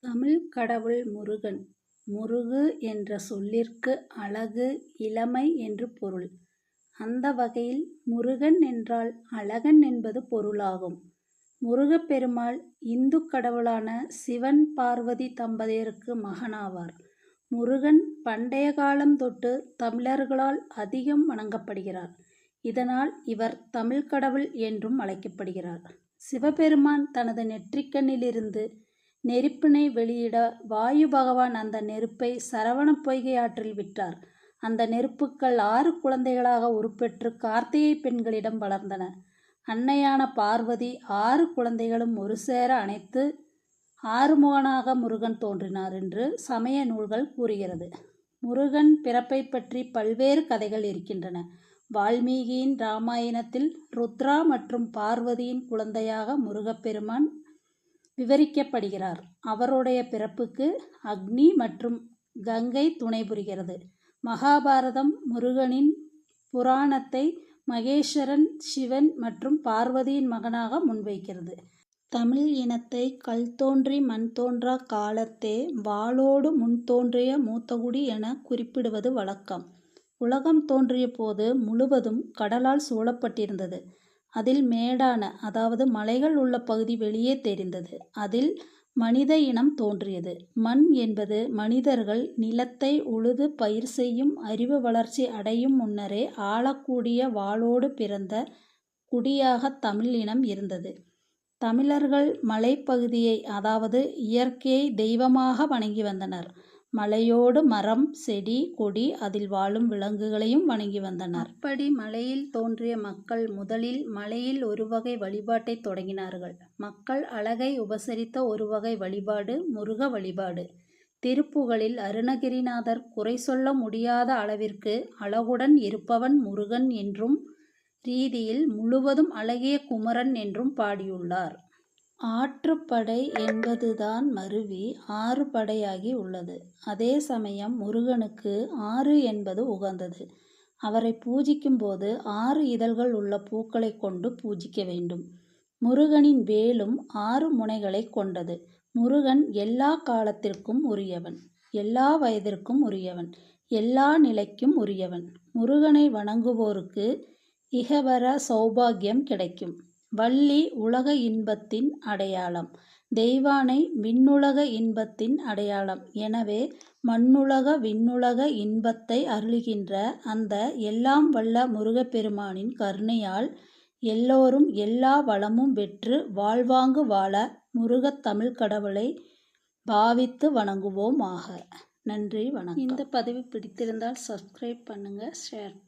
தமிழ் கடவுள் முருகன். முருகு என்ற சொல்லிற்கு அழகு, இளமை என்று பொருள். அந்த வகையில் முருகன் என்றால் அழகன் என்பது பொருளாகும். முருகப்பெருமாள் இந்து கடவுளான சிவன், பார்வதி தம்பதியருக்கு மகனாவார். முருகன் பண்டைய காலம் தொட்டு தமிழர்களால் அதிகம் வணங்கப்படுகிறார். இதனால் இவர் தமிழ்க் கடவுள் என்றும் அழைக்கப்படுகிறார். சிவபெருமான் தனது நெற்றிக்கண்ணிலிருந்து நெருப்பினை வெளியிட வாயு பகவான் அந்த நெருப்பை சரவணப் பொய்கை ஆற்றில் விட்டார். அந்த நெருப்புக்கள் ஆறு குழந்தைகளாக உருப்பெற்று கார்த்திகை பெண்களிடம் வளர்ந்தன. அன்னையான பார்வதி ஆறு குழந்தைகளும் ஒரு சேர அணைத்து ஆறுமுகனாக முருகன் தோன்றினார் என்று சமய நூல்கள் கூறுகிறது. முருகன் பிறப்பைப் பற்றி பல்வேறு கதைகள் இருக்கின்றன. வால்மீகியின் இராமாயணத்தில் ருத்ரா மற்றும் பார்வதியின் குழந்தையாக முருகப்பெருமான் விவரிக்கப்படுகிறார். அவருடைய பிறப்புக்கு அக்னி மற்றும் கங்கை துணை புரிகிறது. மகாபாரதம் முருகனின் புராணத்தை மகேஸ்வரன், சிவன் மற்றும் பார்வதியின் மகனாக முன்வைக்கிறது. தமிழ் இனத்தை கல் தோன்றி மண் தோன்றா காலத்தே வாளோடு முன் தோன்றிய மூத்தகுடி என குறிப்பிடுவது வழக்கம். உலகம் தோன்றிய போது முழுவதும் கடலால் சூழப்பட்டிருந்தது. அதில் மேடான அதாவது மலைகள் உள்ள பகுதி வெளியே தெரிந்தது. அதில் மனித இனம் தோன்றியது. மண் என்பது மனிதர்கள் நிலத்தை உழுது பயிர் செய்யும் அறிவு வளர்ச்சி அடையும் முன்னரே ஆளக்கூடிய வாளோடு பிறந்த குடியாகத் தமிழ் இனம் இருந்தது. தமிழர்கள் மலைப்பகுதியை அதாவது இயற்கையை தெய்வமாக வணங்கி வந்தனர். மலையோடு மரம், செடி, கொடி அதில் வாழும் விலங்குகளையும் வணங்கி வந்தனர். அப்படி மலையில் தோன்றிய மக்கள் முதலில் மலையில் ஒரு வகை வழிபாட்டைத் தொடங்கினார்கள். மக்கள் அழகை உபசரித்த ஒரு வகை வழிபாடு முருக வழிபாடு. திருப்புகழில் அருணகிரிநாதர் குறை சொல்ல முடியாத அளவிற்கு அழகுடன் இருப்பவன் முருகன் என்றும் ரீதியில் முழுவதும் அழகிய குமரன் என்றும் பாடியுள்ளார். ஆற்றுப்படை என்பதுதான் மருவி ஆறு படையாகி உள்ளது. அதே சமயம் முருகனுக்கு ஆறு என்பது உகந்தது. அவரைப் பூஜிக்கும் போது ஆறு இதழ்கள் உள்ள பூக்களைக் கொண்டு பூஜிக்க வேண்டும். முருகனின் வேலும் ஆறு முனைகளைக் கொண்டது. முருகன் எல்லா காலத்திற்கும் உரியவன். எல்லா வயதிற்கும் உரியவன். எல்லா நிலைக்கும் உரியவன். முருகனை வணங்குவோருக்கு இகவர சௌபாக்கியம் கிடைக்கும். வள்ளி உலக இன்பத்தின் அடையாளம். தெய்வானை விண்ணுலக இன்பத்தின் அடையாளம். எனவே மண்ணுலக விண்ணுலக இன்பத்தை அருளுகின்ற அந்த எல்லாம் வல்ல முருகப்பெருமானின் கருணையால் எல்லோரும் எல்லா வளமும் பெற்று வாழ்வாங்கு வாழ முருகத்தமிழ்க் கடவுளை பாவித்து வணங்குவோமாக. நன்றி வணக்கம். இந்த பதிவு பிடித்திருந்தால் சப்ஸ்கிரைப் பண்ணுங்கள் ஷேர் பண்ணுங்கள்